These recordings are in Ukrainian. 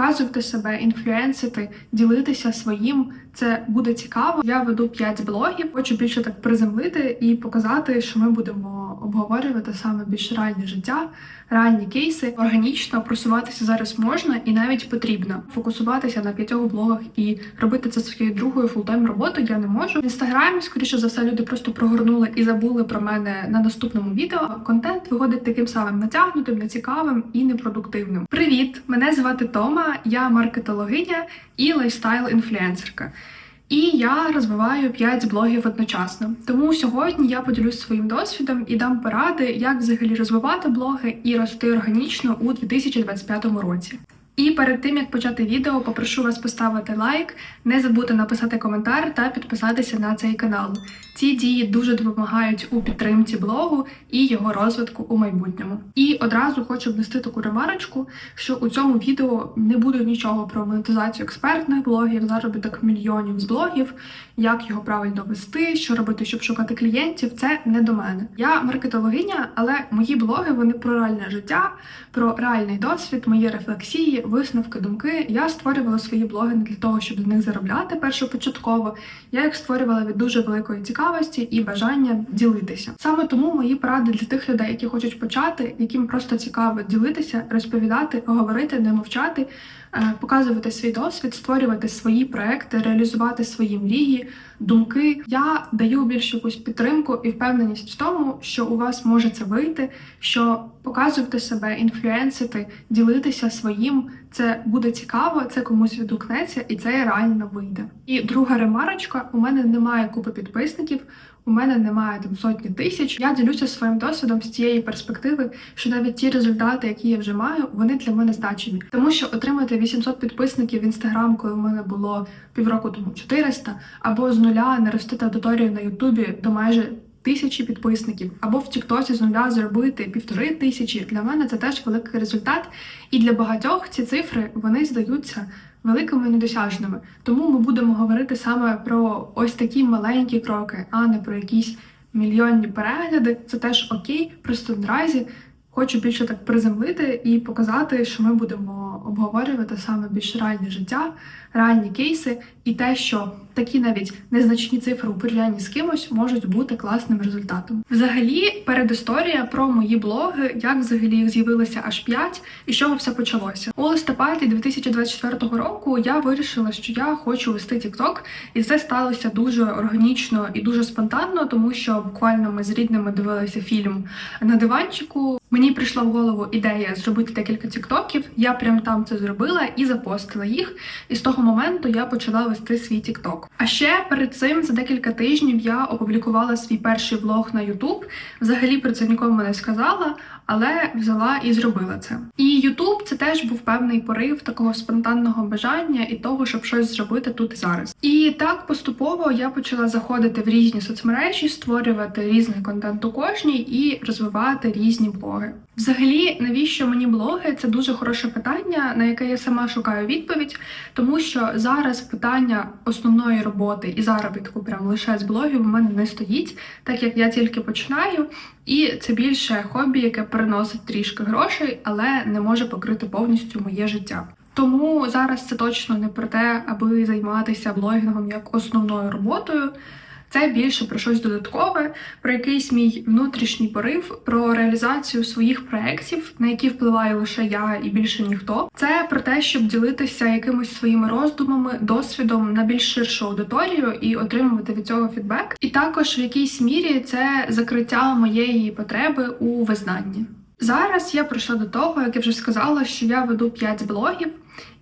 показувати себе, інфлюенсити, ділитися своїм. Це буде цікаво. Я веду 5 блогів. Хочу більше так приземлити і показати, що ми будемо обговорювати саме більш реальне життя, реальні кейси. Органічно просуватися зараз можна і навіть потрібно. Фокусуватися на п'ятьох блогах і робити це своєю другою фултайм роботою я не можу. В інстаграмі, скоріше за все, люди просто прогорнули і забули про мене на наступному відео. Контент виходить таким самим натягнутим, нецікавим і непродуктивним. Привіт! Мене звати Тома, я маркетологиня і лайфстайл-інфлюенсерка. І я розвиваю 5 блогів одночасно. Тому сьогодні я поділюсь своїм досвідом і дам поради, як взагалі розвивати блоги і рости органічно у 2025 році. І перед тим як почати відео, попрошу вас поставити лайк, не забудьте написати коментар та підписатися на цей канал. Ці дії дуже допомагають у підтримці блогу і його розвитку у майбутньому. І одразу хочу внести таку ремарочку, що у цьому відео не буде нічого про монетизацію експертних блогів, заробіток мільйонів з блогів, як його правильно вести, що робити, щоб шукати клієнтів. Це не до мене. Я маркетологиня, але мої блоги вони про реальне життя, про реальний досвід, мої рефлексії, висновки, думки. Я створювала свої блоги не для того, щоб з них заробляти першопочатково. Я їх створювала від дуже великої цікавості і бажання ділитися. Саме тому мої поради для тих людей, які хочуть почати, яким просто цікаво ділитися, розповідати, говорити, не мовчати. Е, Показувати свій досвід, створювати свої проекти, реалізувати свої мрії, думки. Я даю більш якусь підтримку і впевненість в тому, що у вас може це вийти, що показувати себе, інфлюенсити, ділитися своїм. Це буде цікаво, це комусь відгукнеться, і це реально вийде. І друга ремарочка: у мене немає купи підписників. У мене немає там сотні тисяч. Я ділюся своїм досвідом з цієї перспективи, що навіть ті результати, які я вже маю, вони для мене значимі. Тому що отримати 800 підписників в інстаграм, коли в мене було півроку тому 400, або з нуля наростити аудиторію на Ютубі до майже тисячі підписників, або в Тіктоці з нуля зробити півтори тисячі. Для мене це теж великий результат. І для багатьох ці цифри вони здаються великими недосяжними. Тому ми будемо говорити саме про ось такі маленькі кроки, а не про якісь мільйонні перегляди. Це теж окей. Просто наразі хочу більше так приземлити і показати, що ми будемо обговорювати саме більш реальне життя, реальні кейси і те, що такі навіть незначні цифри у порівнянні з кимось можуть бути класним результатом. Взагалі, передісторія про мої блоги, як взагалі їх з'явилося аж 5 і з чого все почалося. У листопаді 2024 року я вирішила, що я хочу вести TikTok, і це сталося дуже органічно і дуже спонтанно, тому що буквально ми з рідними дивилися фільм на диванчику. Мені прийшла в голову ідея зробити декілька тіктоків. Я прям там це зробила і запостила їх. І з того моменту я почала вести свій тікток. А ще перед цим за декілька тижнів я опублікувала свій перший влог на YouTube. Взагалі про це нікому не сказала, але взяла і зробила це. І YouTube це теж був певний порив такого спонтанного бажання і того, щоб щось зробити тут і зараз. І так поступово я почала заходити в різні соцмережі, створювати різний контент у кожній і розвивати різні блоги. Взагалі, навіщо мені блоги? Це дуже хороше питання, на яке я сама шукаю відповідь, тому що зараз питання основної роботи і заробітку, прям лише з блогів, у мене не стоїть, так як я тільки починаю, і це більше хобі, яке приносить трішки грошей, але не може покрити повністю моє життя. Тому зараз це точно не про те, аби займатися блогінгом як основною роботою. Це більше про щось додаткове, про якийсь мій внутрішній порив, про реалізацію своїх проєктів, на які впливаю лише я і більше ніхто. Це про те, щоб ділитися якимись своїми роздумами, досвідом на більш ширшу аудиторію і отримувати від цього фідбек. І також в якійсь мірі це закриття моєї потреби у визнанні. Зараз я прийшла до того, як я вже сказала, що я веду 5 блогів.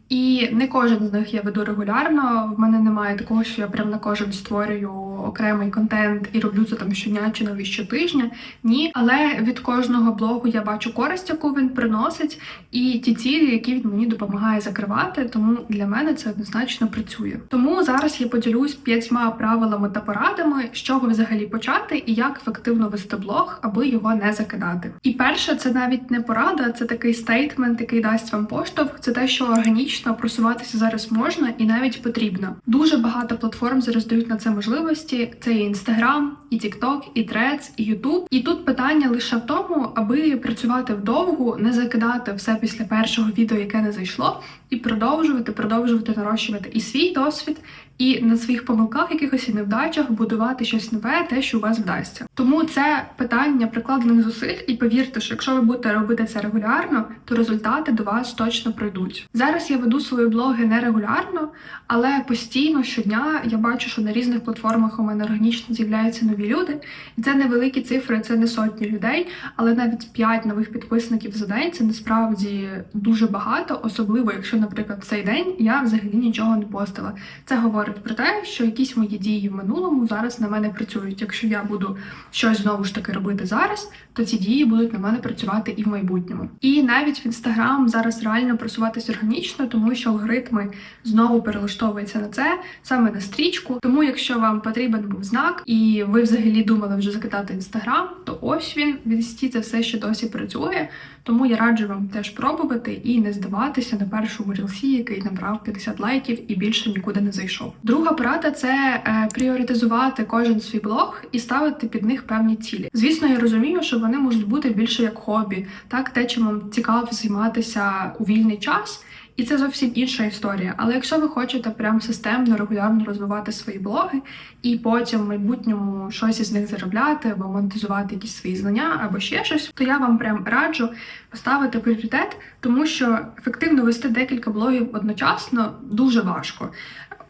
І не кожен з них я веду регулярно. В мене немає такого, що я прям на кожен створюю окремий контент і роблю це там щодня чи навіть щотижня. Ні, але від кожного блогу я бачу користь, яку він приносить, і ті цілі, які він мені допомагає закривати. Тому для мене це однозначно працює. Тому зараз я поділюсь п'ятьма правилами та порадами, з чого взагалі почати і як ефективно вести блог, аби його не закидати. І перше, це навіть не порада, це такий стейтмент, який дасть вам поштовх. Це те, що органічно просуватися зараз можна і навіть потрібно. Дуже багато платформ зараз дають на це можливості. це і Інстаграм, і TikTok, і Threads, і YouTube. І тут питання лише в тому, аби працювати вдовгу, не закидати все після першого відео, яке не зайшло, і продовжувати, продовжувати нарощувати і свій досвід, і на своїх помилках, якихось і невдачах будувати щось нове, те, що у вас вдасться. Тому це питання прикладених зусиль, і повірте, що якщо ви будете робити це регулярно, то результати до вас точно прийдуть. Зараз я веду свої блоги нерегулярно, але постійно щодня я бачу, що на різних платформах у мене органічно з'являються нові люди, і це невеликі цифри, це не сотні людей, але навіть 5 нових підписників за день це насправді дуже багато, особливо якщо, наприклад, в цей день я взагалі нічого не постила. Це говорить про те, що якісь мої дії в минулому зараз на мене працюють. Якщо я буду щось знову ж таки робити зараз, то ці дії будуть на мене працювати і в майбутньому. І навіть в інстаграм зараз реально просуватись органічно, тому що алгоритми знову перелаштовуються на це саме на стрічку. Тому, якщо вам потрібен був знак, і ви взагалі думали вже закидати інстаграм, то ось він в це все ще досі працює. Тому я раджу вам теж пробувати і не здаватися на першому рілсі, який набрав 50 лайків і більше нікуди не зайшов. Друга порада це е, пріоритизувати кожен свій блог і ставити під них певні цілі. Звісно, я розумію, що вони можуть бути більше як хобі, так те, чим вам цікаво займатися у вільний час. І це зовсім інша історія. Але якщо ви хочете прям системно, регулярно розвивати свої блоги і потім в майбутньому щось із них заробляти або монетизувати якісь свої знання, або ще щось, то я вам прям раджу поставити пріоритет, тому що ефективно вести декілька блогів одночасно дуже важко.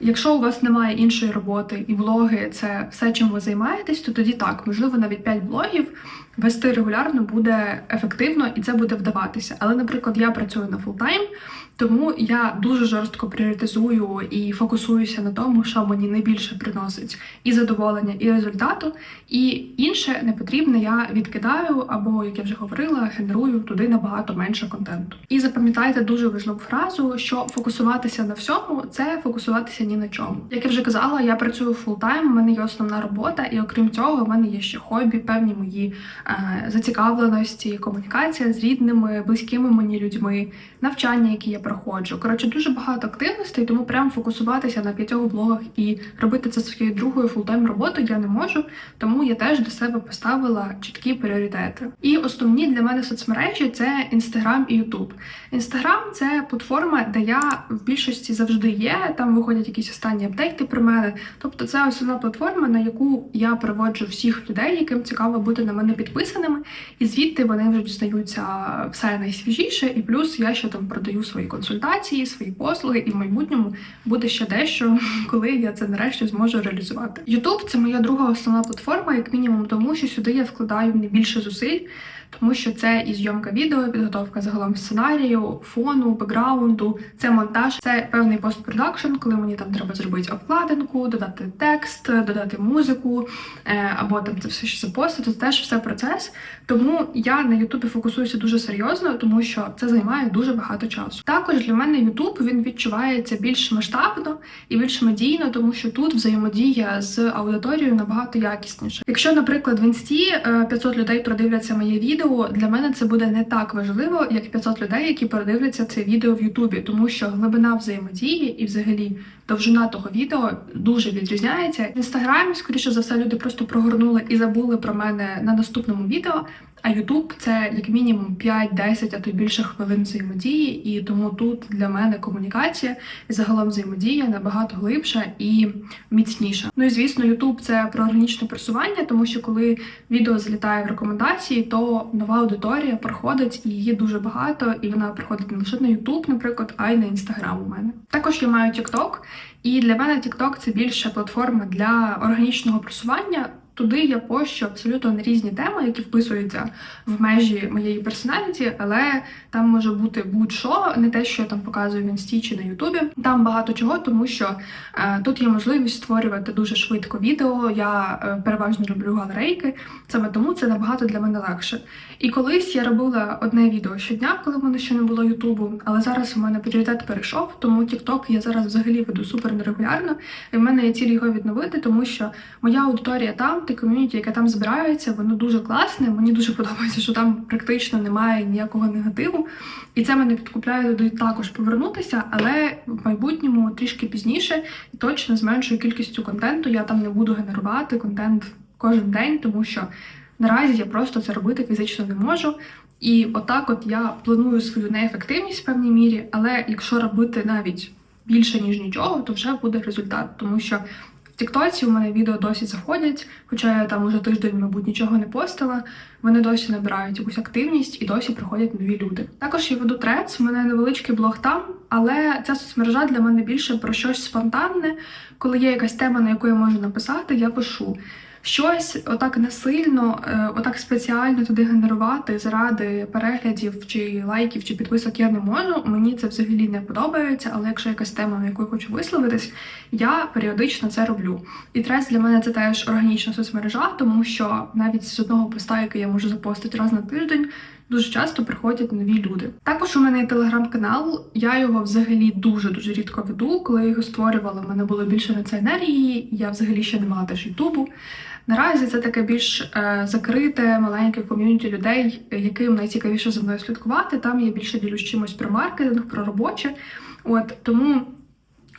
Якщо у вас немає іншої роботи і блоги це все, чим ви займаєтесь, то тоді так, можливо, навіть 5 блогів вести регулярно буде ефективно і це буде вдаватися. Але, наприклад, я працюю на фултайм, тому я дуже жорстко пріоритизую і фокусуюся на тому, що мені найбільше приносить і задоволення, і результату. І інше непотрібне я відкидаю, або, як я вже говорила, генерую туди набагато менше контенту. І запам'ятайте дуже важливу фразу, що фокусуватися на всьому це фокусуватися ні на чому. Як я вже казала, я працюю фултайм, у мене є основна робота, і окрім цього, в мене є ще хобі, певні мої е, зацікавленості, комунікація з рідними, близькими мені людьми, навчання, які я проходжу. Коротше, дуже багато активностей, тому прям фокусуватися на п'ятьох блогах і робити це своєю другою фултайм роботою я не можу. Тому я теж до себе поставила чіткі пріоритети. І основні для мене соцмережі це Інстаграм і Ютуб. Інстаграм це платформа, де я в більшості завжди є. Там виходять якісь останні апдейти про мене. Тобто, це основна платформа, на яку я приводжу всіх людей, яким цікаво бути на мене підписаними, і звідти вони вже дізнаються все найсвіжіше, і плюс я ще там продаю свої консультації, свої послуги, і в майбутньому буде ще дещо, коли я це нарешті зможу реалізувати. Ютуб це моя друга основна платформа, як мінімум, тому що сюди я вкладаю найбільше зусиль. Тому що це і зйомка відео, підготовка загалом сценарію, фону, бекграунду, це монтаж, це певний постпродакшн, коли мені там треба зробити обкладинку, додати текст, додати музику, е, або там це все що запостити, це теж все процес. Тому я на Ютубі фокусуюся дуже серйозно, тому що це займає дуже багато часу. Також для мене Ютуб він відчувається більш масштабно і більш медійно, тому що тут взаємодія з аудиторією набагато якісніше. Якщо, наприклад, в інсті е, 500 людей продивляться моє відео, для мене це буде не так важливо, як 500 людей, які передивляться це відео в Ютубі, тому що глибина взаємодії і, взагалі, довжина того відео дуже відрізняється. В інстаграмі, скоріше за все, люди просто прогорнули і забули про мене на наступному відео. А Ютуб це як мінімум 5-10, а то й більше хвилин взаємодії, і тому тут для мене комунікація і загалом взаємодія набагато глибша і міцніша. Ну і звісно, Ютуб це про органічне просування, тому що коли відео залітає в рекомендації, то нова аудиторія проходить і її дуже багато, і вона приходить не лише на Ютуб, наприклад, а й на інстаграм у мене. Також я маю TikTok, і для мене TikTok – це більше платформа для органічного просування. Туди я пощу абсолютно на різні теми, які вписуються в межі моєї персоналіті, але там може бути будь-що, не те, що я там показую в інсті чи на Ютубі. Там багато чого, тому що е, тут є можливість створювати дуже швидко відео. Я е, переважно люблю галерейки, саме тому це набагато для мене легше. І колись я робила одне відео щодня, коли в мене ще не було Ютубу, але зараз у мене пріоритет перейшов, тому TikTok я зараз взагалі веду супер нерегулярно. І в мене є ціль його відновити, тому що моя аудиторія там і ком'юніті, яке там збирається, воно дуже класне. Мені дуже подобається, що там практично немає ніякого негативу. І це мене підкупляє туди також повернутися, але в майбутньому трішки пізніше і точно з меншою кількістю контенту я там не буду генерувати контент кожен день, тому що наразі я просто це робити фізично не можу. І отак, от я планую свою неефективність в певній мірі, але якщо робити навіть більше ніж нічого, то вже буде результат, тому що. Тіктоці у мене відео досі заходять, хоча я там уже тиждень, мабуть, нічого не постила. Вони досі набирають якусь активність і досі приходять нові люди. Також я веду трец, у мене невеличкий блог там, але ця соцмережа для мене більше про щось спонтанне. Коли є якась тема, на яку я можу написати, я пишу. Щось отак насильно, е, отак спеціально туди генерувати заради переглядів чи лайків чи підписок я не можу. Мені це взагалі не подобається, але якщо якась тема, на яку я хочу висловитись, я періодично це роблю. І трес для мене це теж органічна соцмережа, тому що навіть з одного поста, який я можу запостити раз на тиждень, дуже часто приходять нові люди. Також у мене є телеграм-канал. Я його взагалі дуже дуже рідко веду. Коли я його створювала, в мене було більше на це енергії. Я взагалі ще не мала теж ютубу. Наразі це таке більш е, закрите, маленьке ком'юніті людей, яким найцікавіше за мною слідкувати. Там я більше ділюсь чимось про маркетинг, про робоче. От тому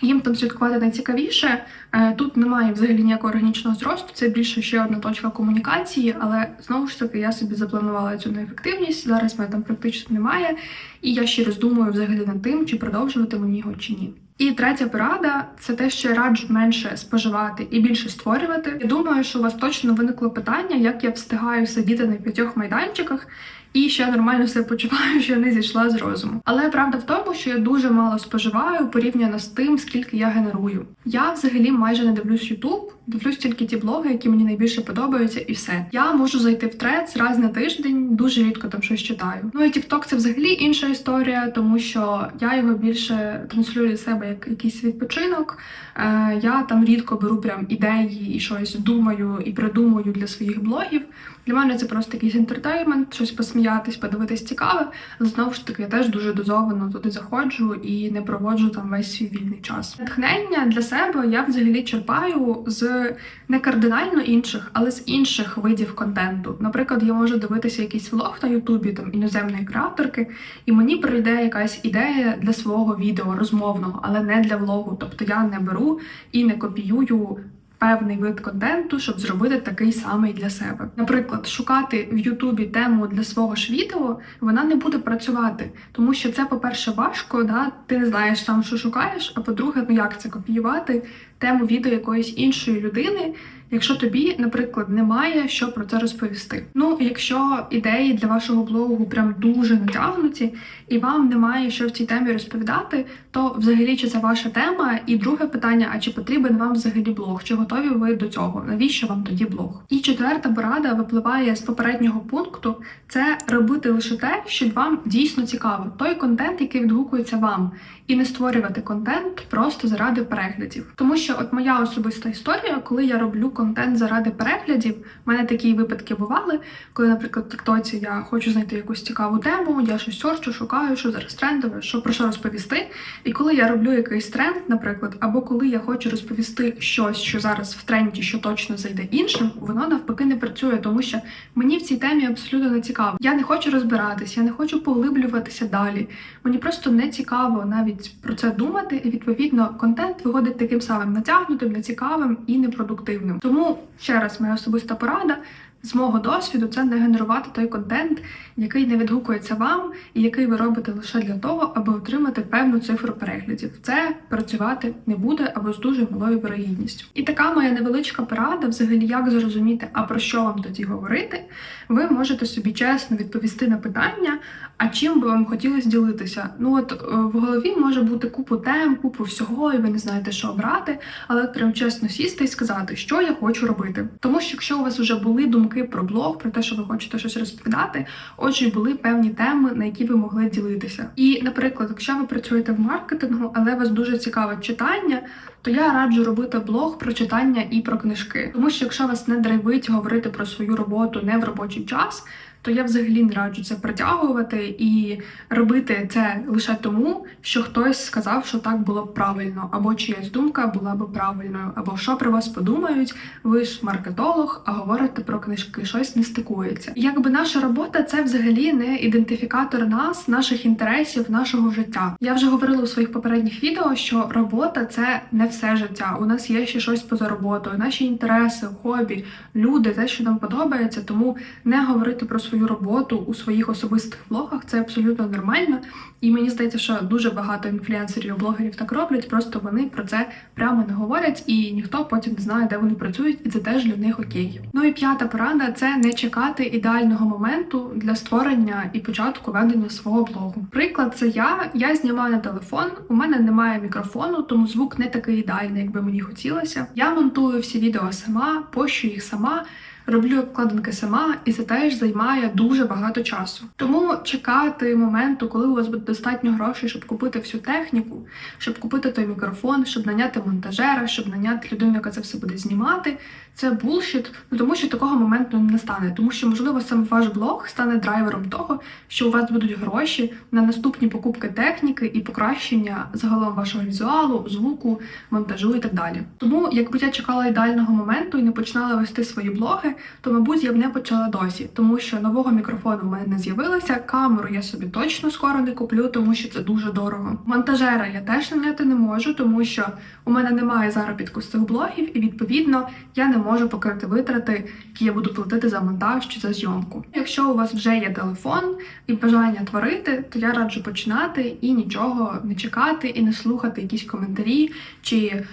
їм там слідкувати найцікавіше. Е, Тут немає взагалі ніякого органічного зросту. Це більше ще одна точка комунікації, але знову ж таки я собі запланувала цю неефективність. Зараз мене там практично немає, і я ще роздумую взагалі над тим, чи продовжувати мені його чи ні. І третя порада це те, що я раджу менше споживати і більше створювати. Я думаю, що у вас точно виникло питання, як я встигаю сидіти на п'ятьох майданчиках і ще нормально себе почуваю, що не зійшла з розуму. Але правда в тому, що я дуже мало споживаю порівняно з тим, скільки я генерую. Я взагалі майже не дивлюсь YouTube, дивлюсь тільки ті блоги, які мені найбільше подобаються, і все. Я можу зайти в трец раз на тиждень, дуже рідко там щось читаю. Ну і TikTok це взагалі інша історія, тому що я його більше транслюю для себе як якийсь відпочинок. Е, я там рідко беру прям ідеї і щось думаю і придумую для своїх блогів. Для мене це просто якийсь інтертеймент, щось посміятись, подивитись цікаве. Але знову ж таки, я теж дуже дозовано туди заходжу і не проводжу там весь свій вільний час. Натхнення для себе я взагалі черпаю з не кардинально інших, але з інших видів контенту. Наприклад, я можу дивитися якийсь влог на Ютубі там іноземної креаторки, і мені прийде якась ідея для свого відео розмовного, але не для влогу. Тобто я не беру і не копіюю певний вид контенту, щоб зробити такий самий для себе. Наприклад, шукати в Ютубі тему для свого ж відео, вона не буде працювати, тому що це, по-перше, важко, да? ти не знаєш сам, що шукаєш. А по-друге, ну як це копіювати тему відео якоїсь іншої людини. Якщо тобі, наприклад, немає що про це розповісти. Ну, якщо ідеї для вашого блогу прям дуже натягнуті, і вам немає що в цій темі розповідати, то взагалі чи це ваша тема? І друге питання: а чи потрібен вам взагалі блог? Чи готові ви до цього? Навіщо вам тоді блог? І четверта порада випливає з попереднього пункту: це робити лише те, що вам дійсно цікаво, той контент, який відгукується вам, і не створювати контент просто заради переглядів. Тому що, от моя особиста історія, коли я роблю контент заради переглядів, в мене такі випадки бували, коли, наприклад, в Тіктоці я хочу знайти якусь цікаву тему, я щось сорчу, шукаю, що зараз трендове, що про що розповісти. І коли я роблю якийсь тренд, наприклад, або коли я хочу розповісти щось, що зараз в тренді, що точно зайде іншим, воно навпаки не працює, тому що мені в цій темі абсолютно не цікаво. Я не хочу розбиратись, я не хочу поглиблюватися далі. Мені просто не цікаво навіть про це думати, і відповідно контент виходить таким самим натягнутим, нецікавим і непродуктивним. Тому ще раз моя особиста порада. З мого досвіду це не генерувати той контент, який не відгукується вам, і який ви робите лише для того, аби отримати певну цифру переглядів. Це працювати не буде або з дуже малою вирогідністю. І така моя невеличка порада, взагалі, як зрозуміти, а про що вам тоді говорити. Ви можете собі чесно відповісти на питання, а чим би вам хотілося ділитися. Ну от е, в голові може бути купу тем, купу всього, і ви не знаєте, що обрати, але прям чесно сісти і сказати, що я хочу робити. Тому що якщо у вас вже були думки про блог, про те, що ви хочете щось розповідати, отже, були певні теми, на які ви могли ділитися. І, наприклад, якщо ви працюєте в маркетингу, але вас дуже цікавить читання, то я раджу робити блог про читання і про книжки. Тому що якщо вас не драйвить говорити про свою роботу не в робочий час, то я взагалі не раджу це притягувати і робити це лише тому, що хтось сказав, що так було б правильно, або чиясь думка була б правильною, або що про вас подумають. Ви ж маркетолог, а говорите про книжки, щось не стикується. Якби наша робота це взагалі не ідентифікатор нас, наших інтересів, нашого життя. Я вже говорила у своїх попередніх відео, що робота це не все життя. У нас є ще щось поза роботою, наші інтереси, хобі, люди, те, що нам подобається. Тому не говорити про свою роботу у своїх особистих блогах це абсолютно нормально. І мені здається, що дуже багато інфлюенсерів, блогерів так роблять, просто вони про це прямо не говорять, і ніхто потім не знає, де вони працюють, і це теж для них окей. Ну і п'ята порада це не чекати ідеального моменту для створення і початку ведення свого блогу. Приклад, це я. Я знімаю на телефон. У мене немає мікрофону, тому звук не такий ідеальний, як би мені хотілося. Я монтую всі відео сама, пощу їх сама. Роблю обкладинки сама, і це теж займає дуже багато часу. Тому чекати моменту, коли у вас буде достатньо грошей, щоб купити всю техніку, щоб купити той мікрофон, щоб наняти монтажера, щоб наняти людину, яка це все буде знімати. Це булшіт, ну тому що такого моменту не стане. Тому що, можливо, саме ваш блог стане драйвером того, що у вас будуть гроші на наступні покупки техніки і покращення загалом вашого візуалу, звуку, монтажу і так далі. Тому, якби я чекала ідеального моменту і не починала вести свої блоги, то мабуть я б не почала досі, тому що нового мікрофону в мене не з'явилося. Камеру я собі точно скоро не куплю, тому що це дуже дорого. Монтажера я теж наняти не можу, тому що у мене немає заробітку з цих блогів, і відповідно я не можу покрити витрати, які я буду платити за монтаж чи за зйомку. Якщо у вас вже є телефон і бажання творити, то я раджу починати і нічого не чекати, і не слухати якісь коментарі чи е,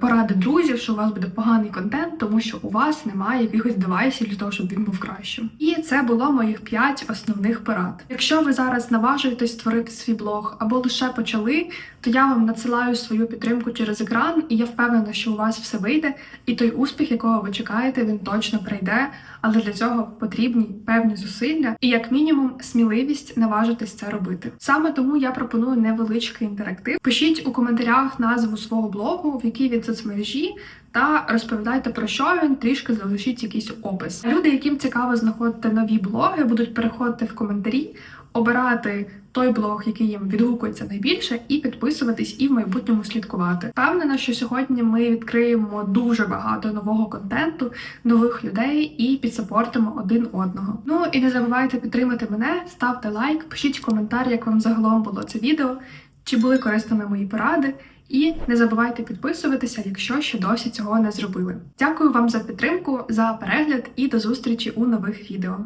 поради друзів, що у вас буде поганий контент, тому що у вас немає якихось девайсів для того, щоб він був кращим. І це було моїх 5 основних порад. Якщо ви зараз наважуєтесь створити свій блог або лише почали, то я вам надсилаю свою підтримку через екран, і я впевнена, що у вас все вийде, і той успіх, якого ви чекаєте, він точно прийде. Але для цього потрібні певні зусилля і, як мінімум, сміливість наважитись це робити. Саме тому я пропоную невеличкий інтерактив. Пишіть у коментарях назву свого блогу, в якій від соцмережі, та розповідайте про що він, трішки залишіть якийсь опис. Люди, яким цікаво знаходити нові блоги, будуть переходити в коментарі, обирати той блог, який їм відгукується найбільше, і підписуватись і в майбутньому слідкувати. Впевнена, що сьогодні ми відкриємо дуже багато нового контенту, нових людей і підсапортимо один одного. Ну і не забувайте підтримати мене, ставте лайк, пишіть коментар, як вам загалом було це відео, чи були корисними мої поради. І не забувайте підписуватися, якщо ще досі цього не зробили. Дякую вам за підтримку, за перегляд і до зустрічі у нових відео.